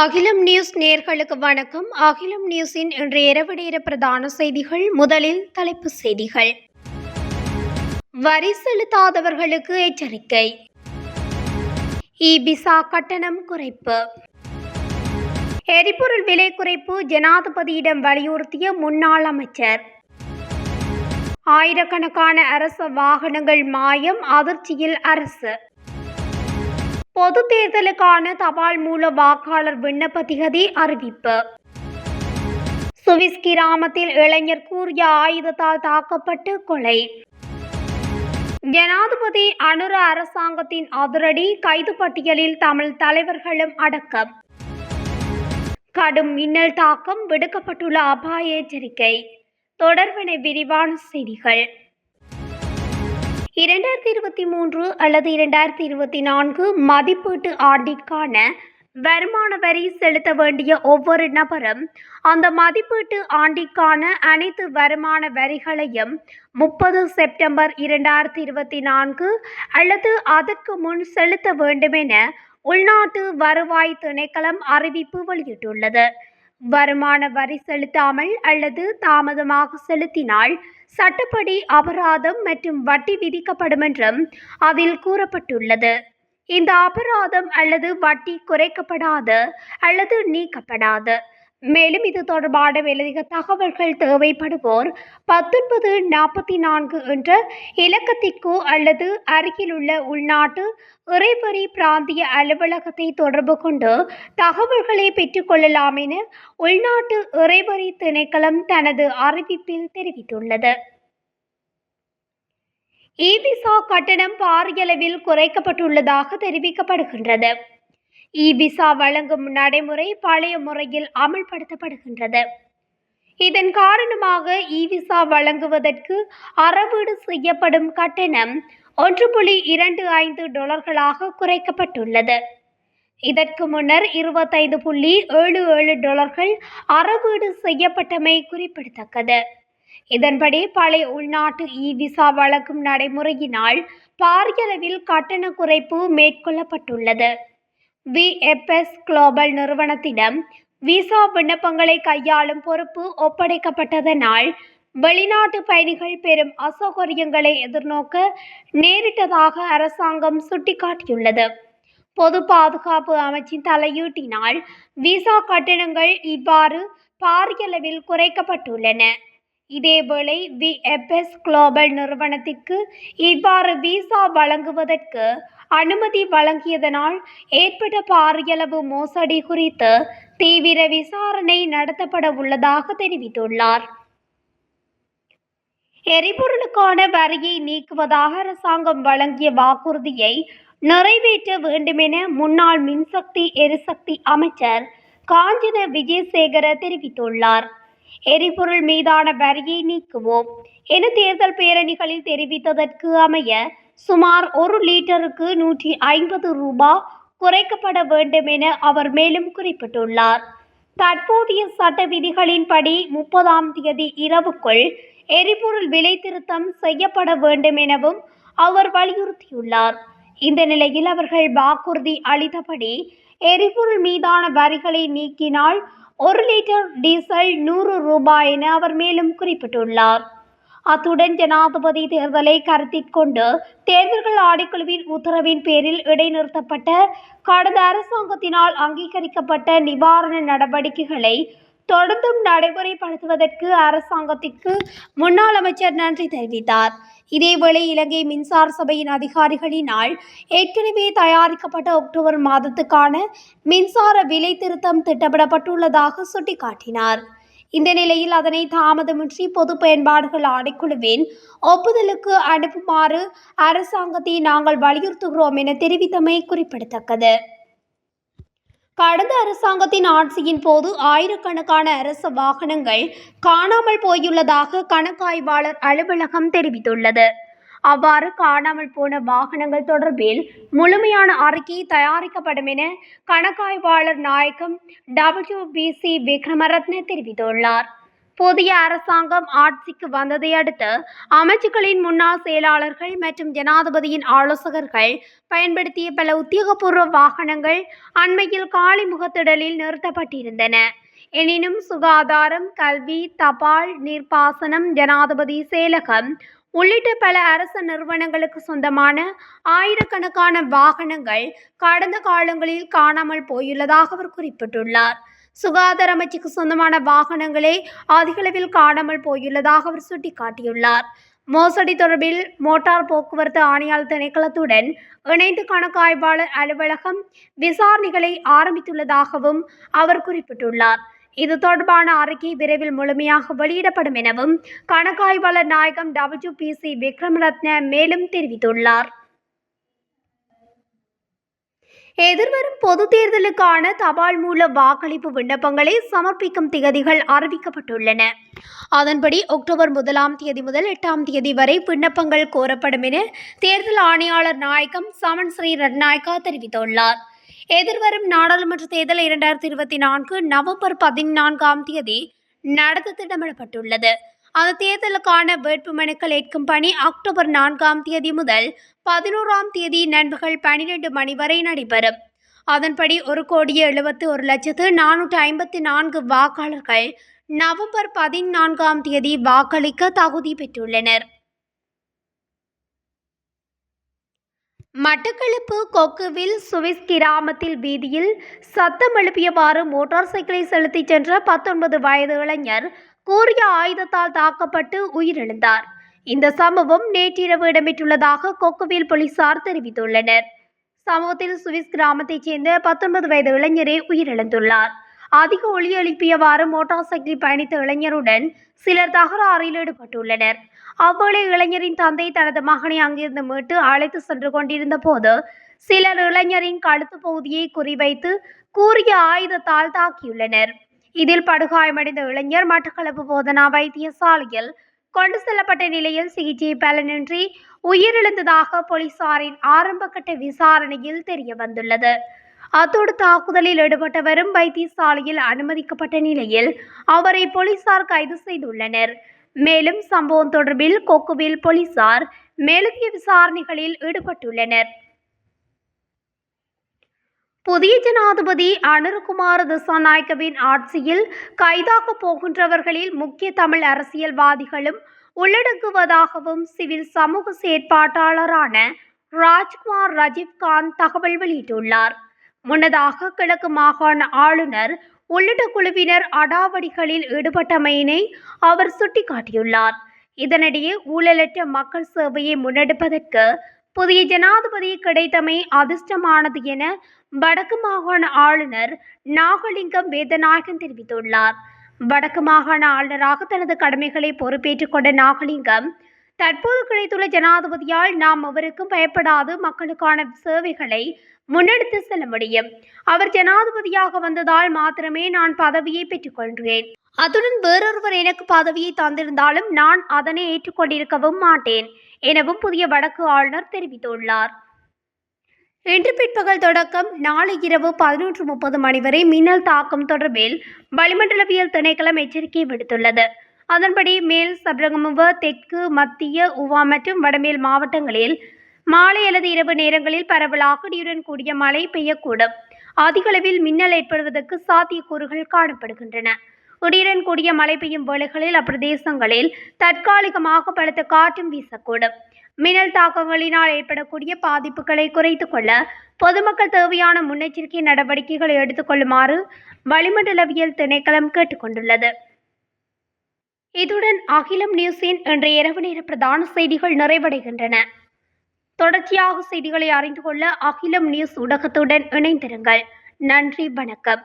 அகிலம் நியூஸ் நேர்களுக்கு வணக்கம். அகிலம் நியூஸின் இன்று இரவு நேர பிரதான செய்திகள் முதலில் தலைப்புச் செய்திகள். வரி செலுத்தாதவர்களுக்கு எச்சரிக்கை. இபிசா கட்டணம் குறைப்பு. எரிபொருள் விலை குறைப்பு ஜனாதிபதியிடம் வலியுறுத்திய முன்னாள் அமைச்சர். ஆயிரக்கணக்கான அரசு வாகனங்கள் மாயம் அதிர்ச்சியில் அரசு. பொது தேர்தலுக்கான தபால் மூல வாக்காளர் விண்ணப்ப திகதி அறிவிப்பு. சுவிஸ் கிராமத்தில் இளைஞர் கூறிய ஆயுதத்தால் தாக்கப்பட்டு கொலை. ஜனாதிபதி அனுர அரசாங்கத்தின் அதிரடி கைது பட்டியலில் தமிழ் தலைவர்களும் அடக்கம். கடும் மின்னல் தாக்கம் விடுக்கப்பட்டுள்ள அபாய எச்சரிக்கை. தொடர்பென விரிவான செய்திகள். இரண்டாயிரத்தி இருபத்தி மூன்று அல்லது இரண்டாயிரத்தி இருபத்தி நான்கு மதிப்பீட்டு ஆண்டிற்கான வருமான வரி செலுத்த வேண்டிய ஒவ்வொரு நபரும் அந்த மதிப்பீட்டு ஆண்டிற்கான அனைத்து வருமான வரிகளையும் முப்பது செப்டம்பர் இரண்டாயிரத்தி இருபத்தி நான்கு அல்லது அதற்கு முன் செலுத்த வேண்டுமென உள்நாட்டு வருவாய் திணைக்களம் அறிவிப்பு வெளியிட்டுள்ளது. வருமான வரி செலுத்தாமல் அல்லது தாமதமாக செலுத்தினால் சட்டப்படி அபராதம் மற்றும் வட்டி விதிக்கப்படும் என்றும் அதில் கூறப்பட்டுள்ளது. இந்த அபராதம் அல்லது வட்டி குறைக்கப்படாது அல்லது நீக்கப்படாது. மேலும் இது தொடர்பான மேலதிக தகவல்கள் தேவைப்படுவோர் பத்தொன்பது நாற்பத்தி நான்கு என்ற இலக்கத்திற்கோ அல்லது அருகிலுள்ள உள்நாட்டு இறைவரி பிராந்திய அலுவலகத்தை தொடர்பு கொண்டு தகவல்களை பெற்றுக்கொள்ளலாம் என உள்நாட்டு இறைவரி திணைக்களம் தனது அறிவிப்பில் தெரிவித்துள்ளது. இ விசா கட்டணம் பாரியளவில் குறைக்கப்பட்டுள்ளதாக தெரிவிக்கப்படுகின்றது. இ விசா வழங்கும் நடைமுறை பழைய முறையில் அமல்படுத்தப்படுகின்றது. இதன் காரணமாக இ விசா வழங்குவதற்கு அறவீடு செய்யப்படும் கட்டணம் ஒன்று புள்ளி இரண்டு ஐந்து டாலர்களாக குறைக்கப்பட்டுள்ளது. இதற்கு முன்னர் இருபத்தைந்து புள்ளி ஏழு ஏழு டாலர்கள் அறவீடு செய்யப்பட்டமை குறிப்பிடத்தக்கது. இதன்படி பழைய உள்நாட்டு இ விசா வழங்கும் நடைமுறையினால் பாரியளவில் கட்டண குறைப்பு மேற்கொள்ளப்பட்டுள்ளது. விஎப்எஸ் குளோபல் நிறுவனத்திடம் விசா விண்ணப்பங்களை கையாளும் பொறுப்பு ஒப்படைக்கப்பட்டதனால் வெளிநாட்டு பயணிகள் பெரும் அசௌகரியங்களை எதிர்நோக்க நேரிட்டதாக அரசாங்கம் சுட்டிக்காட்டியுள்ளது. பொது பாதுகாப்பு அமைச்சின் தலையீட்டினால் விசா கட்டணங்கள் இவ்வாறு பாரியளவில் குறைக்கப்பட்டுள்ளன. இதேவேளை விஎப்எஸ் குளோபல் நிறுவனத்திற்கு இவ்வாறு விசா வழங்குவதற்கு அனுமதி வழங்கியதனால் ஏற்பட்ட பாரியளவு மோசடி குறித்து தீவிர விசாரணை நடத்தப்பட உள்ளதாக தெரிவித்துள்ளார். எரிபொருளுக்கான வரியை நீக்குவதாக அரசாங்கம் வழங்கிய வாக்குறுதியை நிறைவேற்ற வேண்டுமென முன்னாள் மின்சக்தி எரிசக்தி அமைச்சர் காஞ்சன விஜயசேகர தெரிவித்துள்ளார். எரிபொருள் மீதான வரியை நீக்குவோம். என தேர்தல் பேரணிகளில் தெரிவித்ததற்கு அமைய சுமார் ஒரு லீட்டருக்கு நூற்றி ஐம்பது ரூபாய் குறைக்கப்பட வேண்டும் என அவர் மேலும் குறிப்பிட்டுள்ளார். தற்போதைய சட்ட விதிகளின்படி முப்பதாம் தேதி இரவுக்குள் எரிபொருள் விலை திருத்தம் செய்யப்பட வேண்டும் எனவும் அவர் வலியுறுத்தியுள்ளார். இந்த நிலையில் அவர்கள் வாக்குறுதி அளித்தபடி எரிபொருள் மீதான வரிகளை நீக்கினால் ஒரு லிட்டர் டீசல் நூறு ரூபாய் என அவர் மேலும் குறிப்பிட்டுள்ளார். அத்துடன் ஜனாதிபதி தேர்தலை கருத்தில் கொண்டு தேர்தல்கள் ஆணைக்குழுவின் உத்தரவின் பேரில் இடைநிறுத்தப்பட்ட கடந்த அரசாங்கத்தினால் அங்கீகரிக்கப்பட்ட நிவாரண நடவடிக்கைகளை தொடர்ந்தும் நடைமுறைப்படுத்துவதற்கு அரசாங்கத்திற்கு முன்னாள் அமைச்சர் நன்றி தெரிவித்தார். இதேவேளை இலங்கை மின்சார சபையின் அதிகாரிகளினால் ஏற்கனவே தயாரிக்கப்பட்ட அக்டோபர் மாதத்துக்கான மின்சார விலை திருத்தம் திட்டமிடப்பட்டுள்ளதாக சுட்டிக்காட்டினார். இந்த நிலையில் அதனை தாமதமின்றி பொது பயன்பாடுகள் ஆணைக்குழுவின் ஒப்புதலுக்கு அனுப்புமாறு அரசாங்கத்தை நாங்கள் வலியுறுத்துகிறோம் என தெரிவித்தமை குறிப்பிடத்தக்கது. கடந்த அரசாங்கத்தின் ஆட்சியின் போது ஆயிரக்கணக்கான அரசு வாகனங்கள் காணாமல் போயுள்ளதாக கணக்காய்வாளர் அலுவலகம் தெரிவித்துள்ளது. அவ்வாறு காணாமல் போன வாகனங்கள் தொடர்பில் முழுமையான அறிக்கை தயாரிக்கப்படும் என கணக்காய்வாளர் நாயகம் டபிள்யூ பி சி விக்ரமரத்ன தெரிவித்துள்ளார். புதிய அரசாங்கம் ஆட்சிக்கு வந்ததை அடுத்து அமைச்சுக்களின் முன்னாள் செயலாளர்கள் மற்றும் ஜனாதிபதியின் ஆலோசகர்கள் பயன்படுத்திய பல உத்தியோகபூர்வ வாகனங்கள் அண்மையில் காலி முகத்திடலில் நிறுத்தப்பட்டிருந்தன. எனினும் சுகாதாரம் கல்வி தபால் நீர்ப்பாசனம் ஜனாதிபதி செயலகம் உள்ளிட்ட பல அரசு நிறுவனங்களுக்கு சொந்தமான ஆயிரக்கணக்கான வாகனங்கள் கடந்த காலங்களில் காணாமல் போயுள்ளதாக அவர் குறிப்பிட்டுள்ளார். சுகாதார அமைச்சுக்கு சொந்தமான வாகனங்களே அதிகளவில் காணாமல் போயுள்ளதாக அவர் சுட்டிக்காட்டியுள்ளார். மோசடி தொடர்பில் மோட்டார் போக்குவரத்து ஆணையாளர் திணைக்களத்துடன் இணைந்து கணக்காய்வாளர் அலுவலகம் விசாரணைகளை ஆரம்பித்துள்ளதாகவும் அவர் குறிப்பிட்டுள்ளார். இது தொடர்பான அறிக்கை விரைவில் முழுமையாக வெளியிடப்படும் எனவும் கணக்காய்வாளர் நாயகம் டபிள்யூ பி சி விக்ரமரத்ன மேலும் தெரிவித்துள்ளார். எதிர்வரும் பொது தேர்தலுக்கான தபால் மூல வாக்களிப்பு விண்ணப்பங்களை சமர்ப்பிக்கும் திகதிகள் அறிவிக்கப்பட்டுள்ளன. அதன்படி அக்டோபர் முதலாம் தேதி முதல் எட்டாம் தேதி வரை விண்ணப்பங்கள் கோரப்படும் என தேர்தல் ஆணையாளர் நாயகம் சமன் ஸ்ரீ ரட்நாயக்கா தெரிவித்துள்ளார். எதிர்வரும் நாடாளுமன்ற தேர்தல் இரண்டாயிரத்தி இருபத்தி நான்கு நவம்பர் பதினான்காம் தேதி நடத்த திட்டமிடப்பட்டுள்ளது. அந்த தேர்தலுக்கான வேட்புமனுக்கள் ஏற்கும் பணி அக்டோபர் நான்காம் தேதி முதல் பதினோராம் தேதி நண்பகல் பனிரெண்டு மணி வரை நடைபெறும். அதன்படி ஒரு கோடியே எழுபத்தி ஒரு லட்சத்து நானூற்றி ஐம்பத்தி நான்கு வாக்காளர்கள் நவம்பர் பதினான்காம் தேதி வாக்களிக்க தகுதி பெற்றுள்ளனர். மட்டக்களப்பு கொக்குவில் சுவிஸ் கிராமத்தில் வீதியில் சத்தம் எழுப்பியவாறு மோட்டார் சைக்கிளை செலுத்திச் சென்ற பத்தொன்பது வயது இளைஞர் கூறிய ஆயுதத்தால் தாக்கப்பட்டு உயிரிழந்தார். இந்த சம்பவம் நேற்றிரவு இடம்பெற்றுள்ளதாக கொக்குவில் போலீசார் தெரிவித்துள்ளனர். சம்பவத்தில் சுவிஸ் கிராமத்தைச் சேர்ந்த பத்தொன்பது வயது இளைஞரே உயிரிழந்துள்ளார். அதிக ஒளி எழுப்பியவாறு மோட்டார் சைக்கிள் பயணித்த இளைஞருடன் சிலர் தகராறில் ஈடுபட்டுள்ளனர். அவ்வேளை இளைஞரின் தந்தை தனது மகனை அங்கிருந்து மீட்டு அழைத்து சென்று கொண்டிருந்த போது சிலர் இளைஞரின் கழுத்து பகுதியை குறிவைத்து கூறிய ஆயுதத்தால் தாக்கியுள்ளனர். இதில் படுகாயமடைந்த இளைஞர் மட்டக்களப்பு போதனா வைத்தியசாலையில் கொண்டு செல்லப்பட்ட நிலையில் சிகிச்சை பலனின்றி உயிரிழந்ததாக போலீசாரின் ஆரம்பகட்ட விசாரணையில் தெரிய வந்துள்ளது அத்தோடு தாக்குதலில் ஈடுபட்டவரும் வைத்தியசாலையில் அனுமதிக்கப்பட்ட நிலையில் அவரை போலீசார் கைது செய்துள்ளனர். மேலும் சம்பவம் தொடர்பில் கொக்குவில் போலீசார் மேலதிக விசாரணைகளில் ஈடுபட்டுள்ளனர். புதிய ஜனாதிபதி அனுருகுமார் திசாநாயக்கவின் ஆட்சியில் கைதாக போகின்றவர்களில் முக்கிய தமிழ் அரசியல்வாதிகளும் உள்ளடங்குவதாகவும் சிவில் சமூக செயற்பாட்டாளரான ராஜ்குமார் ரஜீவ்காந்த் தகவல் வெளியிட்டுள்ளார். முன்னதாக கிழக்கு மாகாண ஆளுநர் உள்ளிட்ட குழுவினர் அடாவடிகளில் ஈடுபட்டமையினை அவர் சுட்டிக்காட்டியுள்ளார். இதனிடையே ஊழலற்ற மக்கள் சேவையை முன்னெடுப்பதற்கு புதிய ஜனாதிபதி கிடைத்தமை அதிர்ஷ்டமானது என வடக்கு மாகாண ஆளுநர் நாகலிங்கம் வேதநாயகன் தெரிவித்துள்ளார். வடக்கு மாகாண ஆளுநராக தனது கடமைகளை பொறுப்பேற்றுக் கொண்ட நாகலிங்கம் தற்போது கிடைத்துள்ள ஜனாதிபதியால் நாம் அவருக்கும் பயப்படாது மக்களுக்கான சேவைகளை முன்னெடுத்து செல்ல முடியும். அவர் ஜனாதிபதியாக வந்ததால் மாத்திரமே நான் பதவியை பெற்றுக்கொள்கிறேன் அத்துடன் வேறொருவர் எனக்கு பதவியை தந்திருந்தாலும் நான் அதனை ஏற்றுக்கொண்டிருக்கவும் மாட்டேன். எனவும் புதிய வடக்கு ஆளுநர் தெரிவித்துள்ளார். இன்று பிற்பகல் தொடக்கம் நாளை இரவு பதினொன்று முப்பது மணி வரை மின்னல் தாக்கம் தொடர்பில் வளிமண்டலவியல் திணைக்களம் எச்சரிக்கை விடுத்துள்ளது. அதன்படி மேல் சபரகமுவ தெற்கு மத்திய உவா மற்றும் வடமேல் மாவட்டங்களில் மாலை அல்லது இரவு நேரங்களில் பரவல் ஆக்கடியுடன் கூடிய மழை பெய்யக்கூடும். அதிகளவில் மின்னல் ஏற்படுவதற்கு சாத்தியக்கூறுகள் காணப்படுகின்றன. இடியுடன் கூடிய மழை பெய்யும் வேளைகளில் அப்பிரதேசங்களில் தற்காலிகமாக பலத்த காற்றும் வீசக்கூடும். மின்னல் தாக்கங்களினால் ஏற்படக்கூடிய பாதிப்புகளை குறைத்து கொள்ள பொதுமக்கள் தேவையான முன்னெச்சரிக்கை நடவடிக்கைகளை எடுத்துக்கொள்ளுமாறு வளிமண்டலவியல் திணைக்களம் கேட்டுக்கொண்டுள்ளது. இதுடன் அகிலம் நியூஸின் இன்றைய இரவு நேர பிரதான செய்திகள் நிறைவடைகின்றன. தொடர்ச்சியாக செய்திகளை அறிந்து கொள்ள அகிலம் நியூஸ் ஊடகத்துடன் இணைந்திருங்கள். நன்றி வணக்கம்.